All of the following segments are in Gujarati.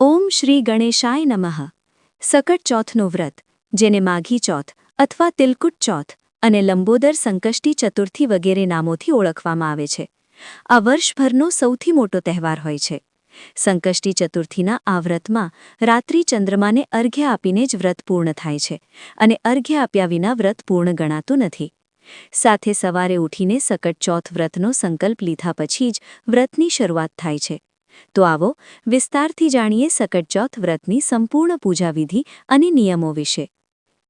ઓમ શ્રી ગણેશાય નમઃ. સકટ ચોથનું વ્રત, જેને માઘી ચોથ અથવા તિલકુટ ચોથ અને લંબોદર સંકષ્ટી ચતુર્થી વગેરે નામોથી ઓળખવામાં આવે છે. આ વર્ષભરનો સૌથી મોટો તહેવાર હોય છે. સંકષ્ટી ચતુર્થીના આ વ્રતમાં રાત્રિ ચંદ્રમાને અર્ઘ્ય આપીને જ વ્રત પૂર્ણ થાય છે અને અર્ઘ્ય આપ્યા વિના વ્રત પૂર્ણ ગણાતું નથી. સાથે સવારે ઉઠીને સકટ ચોથ વ્રતનો સંકલ્પ લીધા પછી જ વ્રતની શરૂઆત થાય છે. તો આવો વિસ્તારથી જાણીએ સકટચોથ વ્રતની સંપૂર્ણ પૂજાવિધિ અને નિયમો વિશે.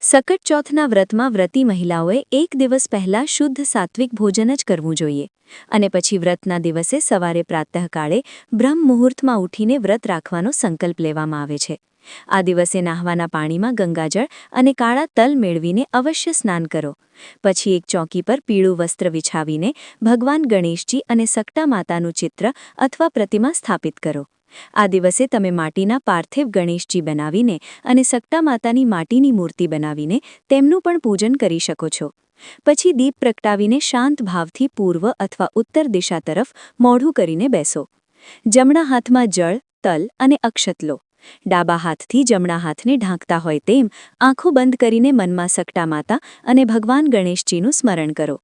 સકટચોથના વ્રતમાં વ્રતી મહિલાઓએ એક દિવસ પહેલાં શુદ્ધ સાત્વિક ભોજન જ કરવું જોઈએ અને પછી વ્રતના દિવસે સવારે પ્રાતઃકાળે બ્રહ્મ મુહૂર્તમાં ઉઠીને વ્રત રાખવાનો સંકલ્પ લેવામાં આવે છે. આ દિવસે નાહવાના પાણીમાં ગંગાજળ અને કાળા તલ મેળવીને અવશ્ય સ્નાન કરો. પછી એક ચોકી પર પીળું વસ્ત્ર વિછાવીને ભગવાન ગણેશજી અને સકટા માતાનું ચિત્ર અથવા પ્રતિમા સ્થાપિત કરો. આ દિવસે તમે માટીના પાર્થિવ ગણેશજી બનાવીને અને સકટા માતાની માટીની મૂર્તિ બનાવીને તેમનું પણ પૂજન કરી શકો છો. પછી દીપ પ્રગટાવીને શાંત ભાવથી પૂર્વ અથવા ઉત્તર દિશા તરફ મોઢું કરીને બેસો. જમણા હાથમાં જળ, તલ અને અક્ષત લો. ડાબા હાથથી જમણા હાથને ઢાંકતા હોય તેમ આંખો બંધ કરીને મનમાં સકટા માતા અને ભગવાન ગણેશજીનું સ્મરણ કરો.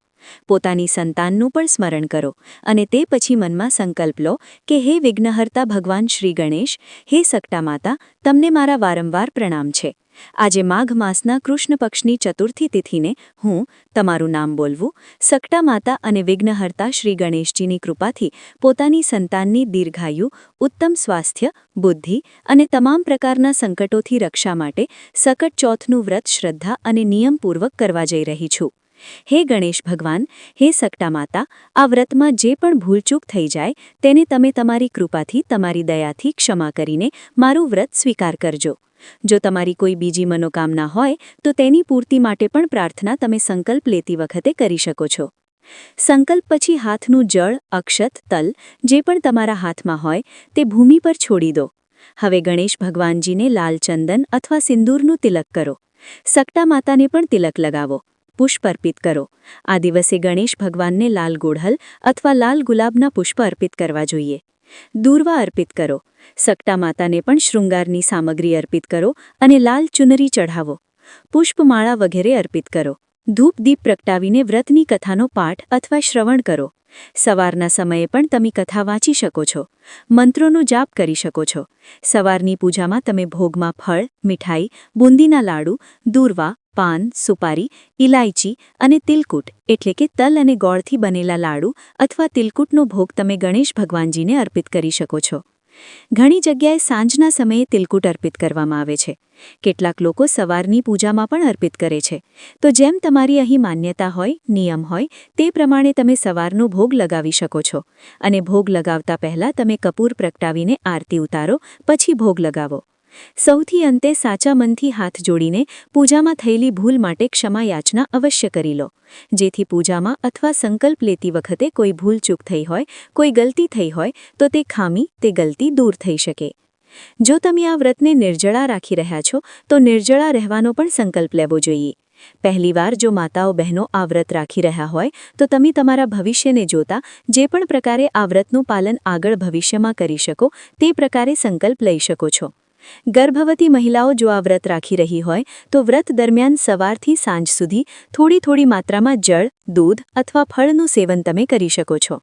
પોતાની સંતાનનું પણ સ્મરણ કરો અને તે પછી મનમાં સંકલ્પ લો કે હે વિઘ્નહર્તા ભગવાન શ્રી ગણેશ, હે સકટા માતા, તમને મારા વારંવાર પ્રણામ છે. આજે માઘ માસના કૃષ્ણ પક્ષની ચતુર્થી તિથિને હું તમારું નામ બોલવું, સકટા માતા અને વિઘ્નહર્તા શ્રી ગણેશજીની કૃપાથી પોતાની સંતાનની દીર્ઘાયુ, ઉત્તમ સ્વાસ્થ્ય, બુદ્ધિ અને તમામ પ્રકારના સંકટોથી રક્ષા માટે સકટ ચોથનું વ્રત શ્રદ્ધા અને નિયમપૂર્વક કરવા જઈ રહી છું. હે ગણેશ ભગવાન, હે સકટા માતા, આ વ્રતમાં જે પણ ભૂલચૂક થઈ જાય તેને તમે તમારી કૃપાથી, તમારી દયાથી ક્ષમા કરીને મારું વ્રત સ્વીકાર કરજો. જો તમારી કોઈ બીજી મનોકામના હોય, તો તેની પૂર્તિ માટે પણ પ્રાર્થના તમે સંકલ્પ લેતી વખતે કરી શકો છો. સંકલ્પ પછી હાથનું જળ, અક્ષત, તલ, જે પણ તમારા હાથમાં હોય, તે ભૂમિ પર છોડી દો. હવે ગણેશ ભગવાનજીને લાલ ચંદન અથવા સિંદૂરનું તિલક કરો. સકટા માતાને પણ તિલક લગાવો. પુષ્પ અર્પિત કરો. આ દિવસે ગણેશ ભગવાનને લાલ ગોઢલ અથવા લાલ ગુલાબના પુષ્પ અર્પિત કરવા જોઈએ. દૂર્વા અર્પિત કરો. સકટા માતાને પણ શૃંગારની સામગ્રી અર્પિત કરો અને લાલ ચુનરી ચઢાવો. પુષ્પમાળા વગેરે અર્પિત કરો. ધૂપ દીપ પ્રગટાવીને વ્રતની કથાનો પાઠ અથવા શ્રવણ કરો. સવારના સમયે પણ તમે કથા વાંચી શકો છો, મંત્રોનો જાપ કરી શકો છો. સવારની પૂજામાં તમે ભોગમાં ફળ, મીઠાઈ, બુંદીના લાડુ, દૂર્વા, પાન, સુપારી ઇલાયચી અને તિલકુટ, એટલે કે તલ અને ગોળથી બનેલા લાડુ અથવા તિલકુટનો ભોગ તમે ગણેશ ભગવાનજીને અર્પિત કરી શકો છો. ઘણી જગ્યાએ સાંજના સમયે તિલકુટ અર્પિત કરવામાં આવે છે. કેટલાક લોકો સવારની પૂજામાં પણ અર્પિત કરે છે. તો જેમ તમારી અહીં માન્યતા હોય, નિયમ હોય, તે પ્રમાણે તમે સવારનો ભોગ લગાવી શકો છો. અને ભોગ લગાવતા પહેલાં તમે કપૂર પ્રગટાવીને આરતી ઉતારો, પછી ભોગ લગાવો. સૌથી અંતે સાચા મનથી હાથ જોડીને પૂજામાં થયેલી ભૂલ માટે ક્ષમા યાચના અવશ્ય કરી લો. જેથી પૂજામાં અથવા સંકલ્પ લેતી વખતે કોઈ ભૂલચૂક થઈ હોય, કોઈ ગલતી થઈ હોય, તો તે ખામી, તે ગલતી દૂર થઈ શકે. જો તમે આ વ્રતને નિર્જળા રાખી રહ્યા છો, તો નિર્જળા રહેવાનો પણ સંકલ્પ લેવો જોઈએ. પહેલીવાર જો માતાઓ બહેનો આ વ્રત રાખી રહ્યા હોય, તો તમે તમારા ભવિષ્યને જોતા જે પણ પ્રકારે આ વ્રતનું પાલન આગળ ભવિષ્યમાં કરી શકો, તે પ્રકારે સંકલ્પ લઈ શકો છો. ગર્ભવતી મહિલાઓ જો આ વ્રત રાખી રહી હોય, તો વ્રત દરમિયાન સવારથી સાંજ સુધી થોડી થોડી માત્રામાં જળ, દૂધ અથવા ફળનું સેવન તમે કરી શકો છો.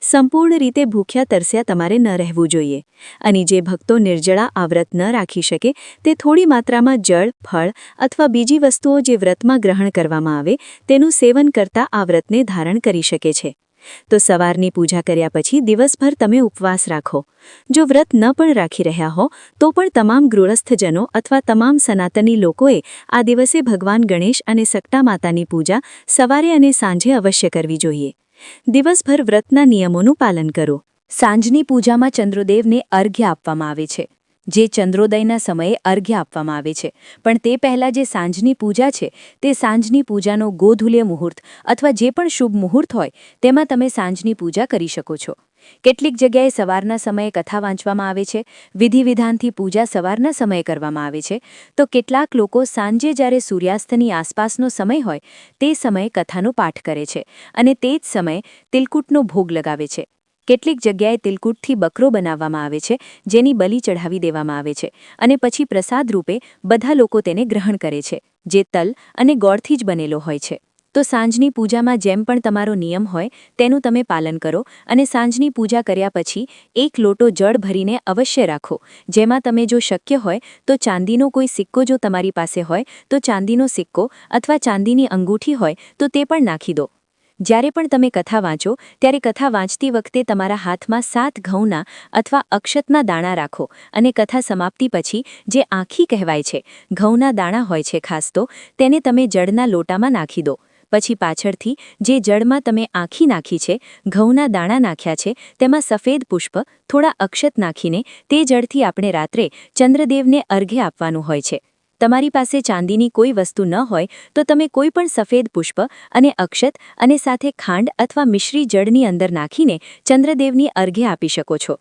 સંપૂર્ણ રીતે ભૂખ્યા તરસ્યા તમારે ન રહેવું જોઈએ. અને જે ભક્તો નિર્જળા આ વ્રત ન રાખી શકે, તે થોડી માત્રામાં જળ, ફળ અથવા બીજી વસ્તુઓ જે વ્રતમાં ગ્રહણ કરવામાં આવે, તેનું સેવન કરતા આ વ્રતને ધારણ કરી શકે છે. તો સવારની પૂજા કર્યા પછી દિવસભર તમે ઉપવાસ રાખો. જો વ્રત ન પણ રાખી રહ્યા હો, તો પણ તમામ ગૃહસ્થજનો અથવા તમામ સનાતની લોકોએ આ દિવસે ભગવાન ગણેશ અને સક્ટા માતાની પૂજા સવારે અને સાંજે અવશ્ય કરવી જોઈએ. દિવસભર વ્રતના નિયમોનું પાલન કરો. સાંજની પૂજામાં ચંદ્રદેવને અર્ઘ્ય આપવામાં આવે છે. જે ચંદ્રોદયના સમયે અર્ઘ્ય આપવામાં આવે છે. પણ તે પહેલાં જે સાંજની પૂજા છે, તે સાંજની પૂજાનો ગોધુલ્ય મુહૂર્ત અથવા જે પણ શુભ મુહૂર્ત હોય, તેમાં તમે સાંજની પૂજા કરી શકો છો. કેટલીક જગ્યાએ સવારના સમયે કથા વાંચવામાં આવે છે વિધિ વિધાનથી પૂજા સવારના સમયે કરવામાં આવે છે. તો કેટલાક લોકો સાંજે જ્યારે સૂર્યાસ્તની આસપાસનો સમય હોય, તે સમયે કથાનો પાઠ કરે છે અને તે જ સમયે તિલકુટનો ભોગ લગાવે છે. કેટલીક જગ્યાએ તિલકુટથી બકરો બનાવવામાં આવે છે, જેની બલિ ચઢાવી દેવામાં આવે છે અને પછી પ્રસાદ રૂપે બધા લોકો તેને ગ્રહણ કરે છે, જે તલ અને ગોળથી જ બનેલો હોય છે. તો સાંજની પૂજામાં જેમ પણ તમારો નિયમ હોય, તેનું તમે પાલન કરો અને સાંજની પૂજા કર્યા પછી એક લોટો જળ ભરીને અવશ્ય રાખો, જેમાં તમે જો શક્ય હોય તો ચાંદીનો કોઈ સિક્કો જો તમારી પાસે હોય, તો ચાંદીનો સિક્કો અથવા ચાંદીની અંગૂઠી હોય, તો તે પણ નાખી દો. જ્યારે પણ તમે કથા વાંચો, ત્યારે કથા વાંચતી વખતે તમારા હાથમાં સાત ઘઉંના અથવા અક્ષતના દાણા રાખો અને કથા સમાપ્તિ પછી જે આંખી કહેવાય છે, ઘઉંના દાણા હોય છે ખાસ તો, તેને તમે જળના લોટામાં નાખી દો. પછી પાછળથી જે જળમાં તમે આંખી નાખી છે, ઘઉંના દાણા નાખ્યા છે, તેમાં સફેદ પુષ્પ, થોડા અક્ષત નાખીને તે જળથી આપણે રાત્રે ચંદ્રદેવને અર્ઘ્ય આપવાનું હોય છે. તમારી પાસે ચાંદીની કોઈ વસ્તુ ન હોય, તો તમે કોઈ પણ સફેદ પુષ્પ અને અક્ષત અને સાથે ખાંડ અથવા મિશ્રી જળની અંદર નાખીને ચંદ્રદેવની અર્ઘ્ય આપી શકો છો.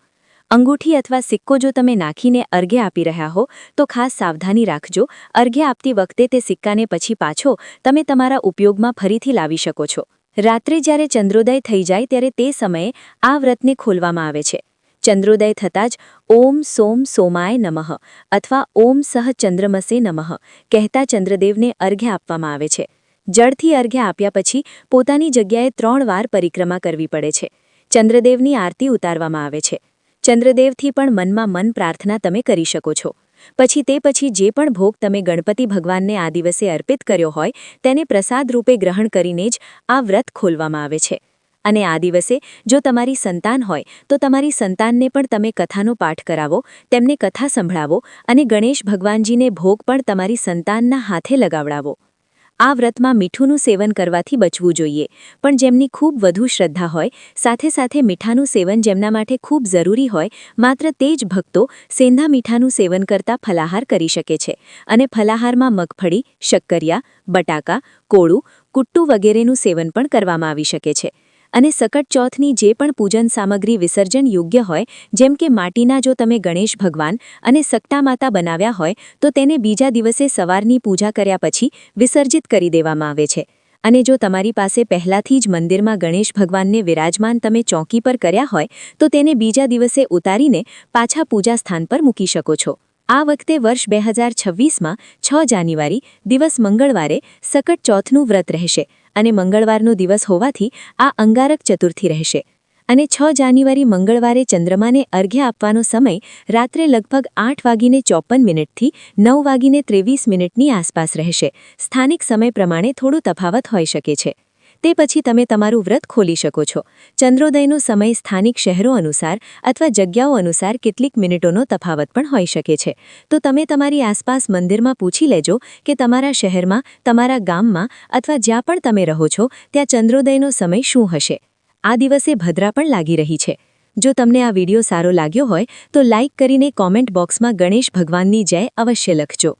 અંગૂઠી અથવા સિક્કો જો તમે નાખીને અર્ઘ્ય આપી રહ્યા હો, તો ખાસ સાવધાની રાખજો. અર્ઘ્ય આપતી વખતે તે સિક્કાને પછી પાછો તમે તમારા ઉપયોગમાં ફરીથી લાવી શકો છો. રાત્રે જ્યારે ચંદ્રોદય થઈ જાય ત્યારે તે સમયે આ વ્રતને ખોલવામાં આવે છે. ચંદ્રોદય થતાં જ ઓમ સોમ સોમાય નમઃ અથવા ઓમ સહ ચંદ્રમસે નમઃ કહેતા ચંદ્રદેવને અર્ઘ્ય આપવામાં આવે છે. જળથી અર્ઘ્ય આપ્યા પછી પોતાની જગ્યાએ ત્રણ વાર પરિક્રમા કરવી પડે છે. ચંદ્રદેવની આરતી ઉતારવામાં આવે છે. ચંદ્રદેવથી પણ મનમાં મન પ્રાર્થના તમે કરી શકો છો. પછી તે પછી જે પણ ભોગ તમે ગણપતિ ભગવાનને આ દિવસે અર્પિત કર્યો હોય તેને પ્રસાદ રૂપે ગ્રહણ કરીને જ આ વ્રત ખોલવામાં આવે છે. અને આ દિવસે જો તમારી સંતાન હોય, તો તમારી સંતાનને પણ તમે કથાનો પાઠ કરાવો, તેમને કથા સંભળાવો અને ગણેશ ભગવાનજીને ભોગ પણ તમારી સંતાનના હાથે લગાવડાવો. આ વ્રતમાં મીઠુંનું સેવન કરવાથી બચવું જોઈએ, પણ જેમની ખૂબ વધુ શ્રદ્ધા હોય, સાથે સાથે મીઠાનું સેવન જેમના માટે ખૂબ જરૂરી હોય, માત્ર તે જ ભક્તો સેંધા મીઠાનું સેવન કરતા ફલાહાર કરી શકે છે. અને ફલાહારમાં મગફળી, શક્કરિયા, બટાકા, કોળું, કુટ્ટુ વગેરેનું સેવન પણ કરવામાં આવી શકે છે. અને સકટ ચોથની જે પણ પૂજન સામગ્રી વિસર્જન યોગ્ય હોય, જેમ કે માટીના જો તમે ગણેશ ભગવાન અને સક્તા માતા બનાવ્યા હોય, તો તેને બીજા દિવસે સવારની પૂજા કર્યા પછી વિસર્જિત કરી દેવામાં આવે છે. અને જો તમારી પાસે પહેલાથી જ મંદિરમાં ગણેશ ભગવાનને વિરાજમાન તમે ચોકી પર કર્યા હોય, તો તેને બીજા દિવસે ઉતારીને પાછા પૂજા સ્થાન પર મૂકી શકો છો. આ વખતે વર્ષ બે હજાર છવ્વીસમાં છ જાન્યુઆરી, દિવસ મંગળવારે, સકટ ચોથનું વ્રત રહેશે. અને મંગળવારનો દિવસ હોવાથી આ અંગારક ચતુર્થી રહેશે. અને છ જાન્યુઆરી મંગળવારે ચંદ્રમાને અર્ઘ્ય આપવાનો સમય રાત્રે લગભગ આઠ વાગીને ચોપન મિનિટથી નવ વાગીને ત્રેવીસ મિનિટની આસપાસ રહેશે. સ્થાનિક સમય પ્રમાણે થોડું તફાવત હોઈ શકે છે. તે પછી તમે તમારું વ્રત ખોલી શકો છો. ચંદ્રોદયનો સમય સ્થાનિક શહેરો અનુસાર અથવા જગ્યાઓ અનુસાર કેટલીક મિનિટોનો તફાવત પણ હોઈ શકે છે. તો તમે તમારી આસપાસ મંદિરમાં પૂછી લેજો કે તમારા શહેરમાં, તમારા ગામમાં અથવા જ્યાં પણ તમે રહો છો, ત્યાં ચંદ્રોદયનો સમય શું હશે? આ દિવસે ભદ્રા પણ લાગી રહી છે. જો તમને આ વિડિયો સારો લાગ્યો હોય તો લાઇક કરીને કોમેન્ટ બોક્સમાં ગણેશ ભગવાનની જય અવશ્ય લખજો.